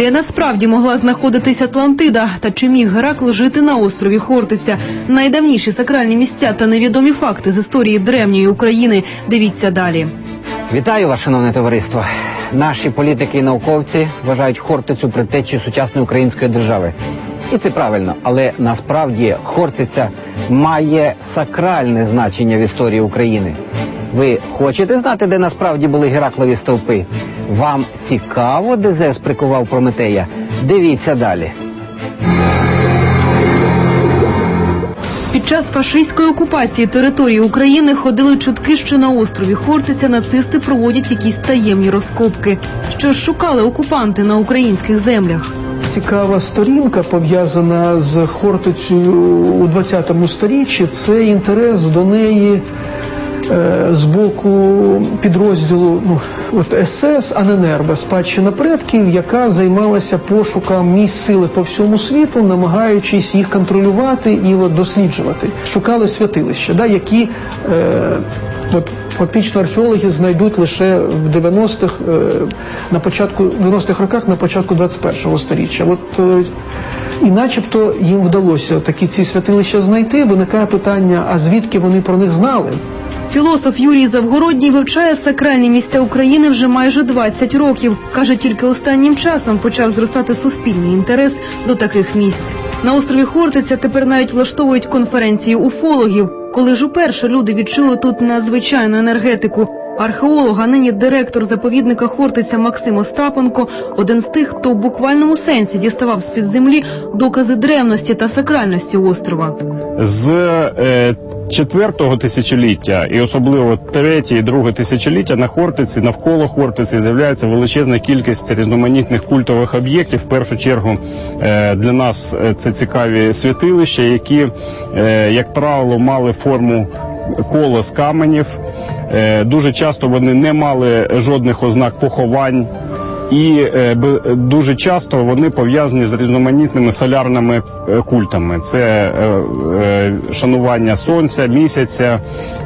Де насправді могла знаходитись Атлантида та чи міг Геракл жити на острові Хортиця? Найдавніші сакральні місця та невідомі факти з історії древньої України. Дивіться далі. Вітаю вас, шановне товариство. Наші політики і науковці вважають Хортицю предтечею сучасної української держави. І це правильно, але насправді Хортиця має сакральне значення в історії України. Ви хочете знати, де насправді були Гераклові стовпи? Вам цікаво, де Зевс прикував Прометея? Дивіться далі. Під час фашистської окупації території України ходили чутки, що на острові Хортиця нацисти проводять якісь таємні розкопки. Що ж шукали окупанти на українських землях? Цікава сторінка пов'язана з Хортицею у 20-му сторіччі. Це інтерес до неї з боку підрозділу ну, от СС Аненербе, спадщина предків, яка займалася пошуком місць сили по всьому світу, намагаючись їх контролювати і от, досліджувати. Шукали святилища, да, які е, от, фактично археологи знайдуть лише в 90-х, е, на початку 90-х роках, на початку 21-го сторіччя. От е, і начебто їм вдалося такі ці святилища знайти. Виникає питання: а звідки вони про них знали? Філософ Юрій Завгородній вивчає сакральні місця України вже майже 20 років. Каже, тільки останнім часом почав зростати суспільний інтерес до таких місць. На острові Хортиця тепер навіть влаштовують конференції уфологів. Коли ж уперше люди відчули тут надзвичайну енергетику. Археолог, а нині директор заповідника Хортиця Максим Остапенко один з тих, хто в буквальному сенсі діставав з-під землі докази древності та сакральності острова. з е, четвертого тисячоліття і особливо третє і друге тисячоліття на Хортиці, навколо Хортиці з'являється величезна кількість різноманітних культових об'єктів. В першу чергу е, для нас е, це цікаві святилища, які, е, як правило, мали форму кола з каменів. Дуже часто вони не мали жодних ознак поховань. І е, дуже часто вони пов'язані з різноманітними солярними е, культами. Це е, шанування сонця, місяця,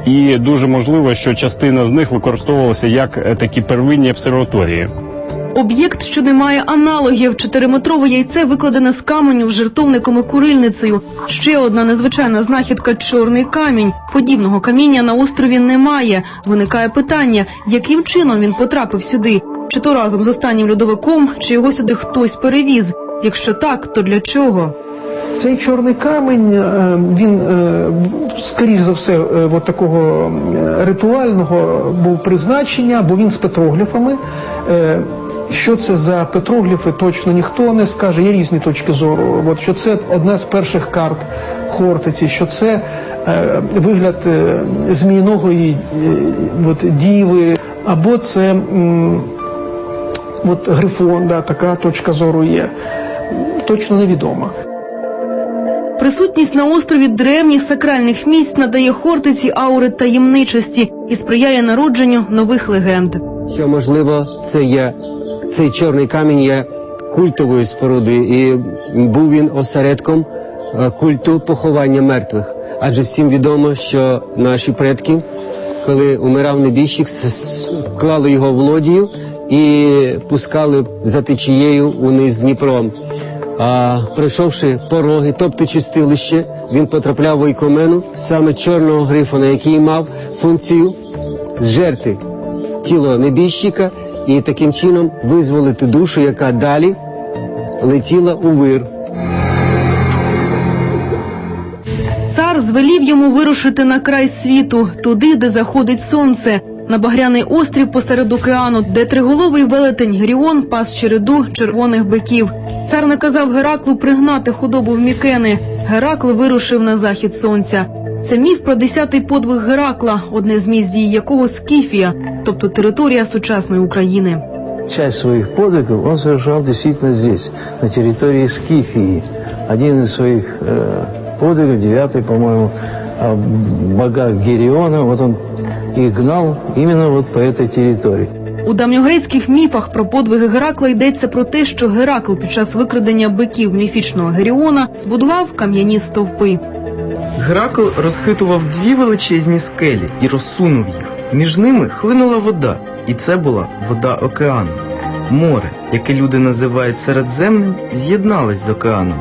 і дуже можливо, що частина з них використовувалася як такі первинні обсерваторії. Об'єкт, що не має аналогів, чотириметрове яйце викладене з каменю, жертовником і курильницею. Ще одна незвичайна знахідка чорний камінь. Подібного каміння на острові немає. Виникає питання, яким чином він потрапив сюди? Чи то разом з останнім льодовиком, чи його сюди хтось перевіз? Якщо так, то для чого? Цей чорний камінь, е, він, е, скоріш за все, е, от такого ритуального був призначення, бо він з петрогліфами. Що це за петрогліфи, точно ніхто не скаже. Є різні точки зору. От що це одна з перших карт Хортиці, що це вигляд зміїногої е, діви, або це от, грифон, да, така точка зору є. Точно невідома. Присутність на острові древніх сакральних місць надає Хортиці аури таємничості і сприяє народженню нових легенд. що можливо це є цей чорний камінь є культовою спорудою, і був він осередком е, культу поховання мертвих. Адже всім відомо, що наші предки, коли умирав небіжчик, клали його в лодію і пускали за течією униз Дніпром. А пройшовши пороги, тобто чистилище, він потрапляв в Ойкомену саме чорного грифона, який мав функцію зжерти тіло небіжчика і таким чином визволити душу, яка далі летіла у вир. Цар звелів йому вирушити на край світу, туди, де заходить сонце, на багряний острів посеред океану, де триголовий велетень Гріон пас череду червоних биків. Цар наказав Гераклу пригнати худобу в Мікени. Геракл вирушив на захід сонця. Це міф про десятий подвиг Геракла, одне з місць якого Скіфія, тобто територія сучасної України. часть своих подвигов он совершал действительно здесь, на территории Скифии. Один из своих э, подвигов, девятый, по-моему, о богах Гериона, вот он их гнал именно вот по этой территории. У давньогрецьких міфах про подвиги Геракла йдеться про те, що Геракл під час викрадення биків міфічного Геріона збудував кам'яні стовпи. Геракл розхитував дві величезні скелі і розсунув їх. Між ними хлинула вода, і це була вода океану. море, яке люди називають Середземним, з'єдналось з океаном.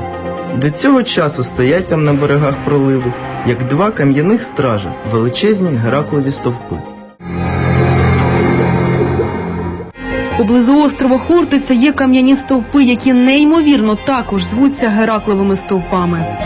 До цього часу стоять там на берегах проливу, як два кам'яних стража, величезні Гераклові стовпи. Поблизу острова Хортиця є кам'яні стовпи, які неймовірно також звуться Геракловими стовпами.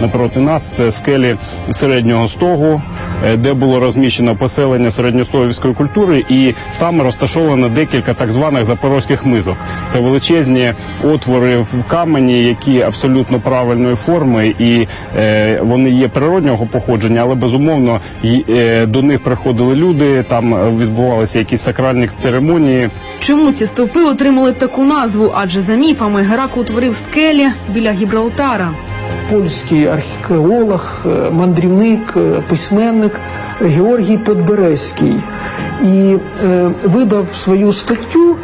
Напроти нас це скелі середнього стогу, е, де було розміщено поселення середньостогівської культури, і там розташовано декілька так званих запорозьких мизок. Це величезні отвори в камені, які абсолютно правильної форми, і е, вони є природнього походження, але безумовно й- е, до них приходили люди. Там е, відбувалися якісь сакральні церемонії. Чому ці стовпи отримали таку назву? Адже за міфами Геракл утворив скелі біля Гібралтара. Польський археолог, е, мандрівник, е, письменник Георгій Подберезький і е, видав свою статтю,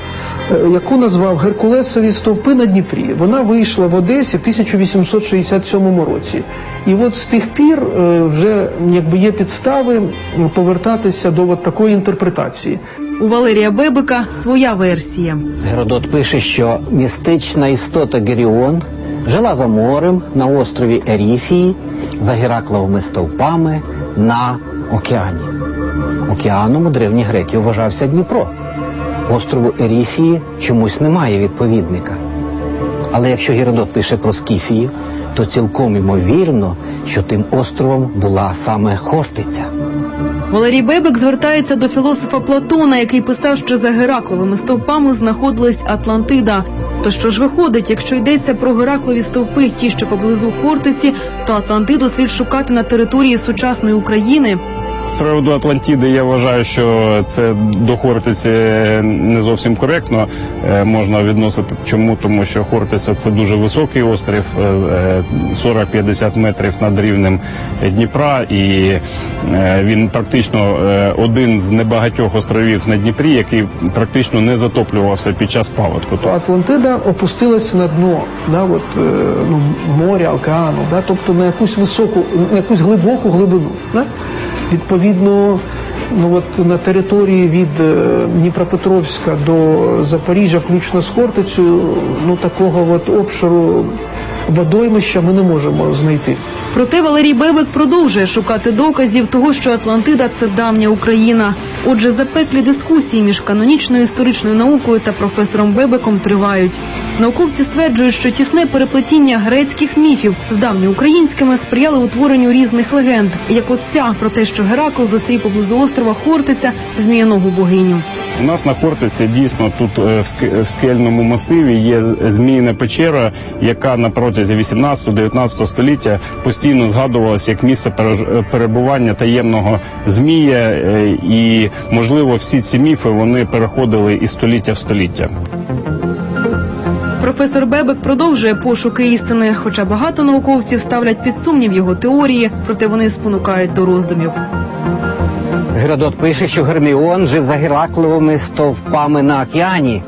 яку назвав Геркулесові стовпи на Дніпрі. Вона вийшла в Одесі в 1867 році. І от з тих пір е, вже якби є підстави повертатися до от такої інтерпретації. У Валерія Бебика своя версія. Геродот пише, що містична істота Геріон жила за морем на острові Еріфії за Геракловими стовпами на океані. Океаном у древніх греків вважався Дніпро. Острову Еріфії чомусь немає відповідника. Але якщо Геродот пише про Скіфію, то цілком ймовірно, що тим островом була саме Хортиця. Валерій Бебик звертається до філософа Платона, який писав, що за Геракловими стовпами знаходилась Атлантида. То що ж виходить, якщо йдеться про Гераклові стовпи, ті, що поблизу Хортиці, то Атлантиду слід шукати на території сучасної України. Приводу Атлантіди я вважаю, що це до Хортиці не зовсім коректно е, можна відносити. Чому? Тому що Хортиця це дуже високий острів, е, е, 40-50 метрів над рівнем Дніпра, і е, він практично е, один з небагатьох островів на Дніпрі, який практично не затоплювався під час паводку. Атлантида опустилася на дно да, от, е, моря, океану, да, тобто на якусь високу, на якусь глибоку глибину. Да? Відповідно, ну, от, на території від е, Дніпропетровська до Запоріжжя, включно з Хортицею, ну, такого от обширу водоймища ми не можемо знайти. Проте Валерій Бебик продовжує шукати доказів того, що Атлантида це давня Україна. Отже, запеклі дискусії між канонічною історичною наукою та професором Бебиком тривають. Науковці стверджують, що тісне переплетіння грецьких міфів з давньоукраїнськими сприяли утворенню різних легенд, як от ця про те, що Геракл зустрів поблизу острова Хортиця зміяного богиню. У нас на Хортиці дійсно тут е, в скельному масиві є зміїна печера, яка на протязі 18-19 століття постійно згадувалася як місце е, перебування таємного змія, е, і можливо всі ці міфи вони переходили із століття в століття. Професор Бебек продовжує пошуки істини, хоча багато науковців ставлять під сумнів його теорії, проте вони спонукають до роздумів. Геродот пише, що Герміон жив за Геракловими стовпами на океані.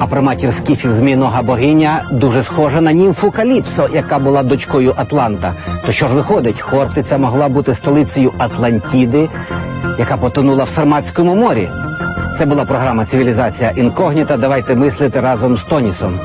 А праматір скіфів змінога богиня дуже схожа на німфу Каліпсо, яка була дочкою Атланта. То що ж виходить, Хортиця могла бути столицею Атлантіди, яка потонула в Сарматському морі. Це була програма Цивілізація інкогніта. Давайте мислити разом з Тонісом.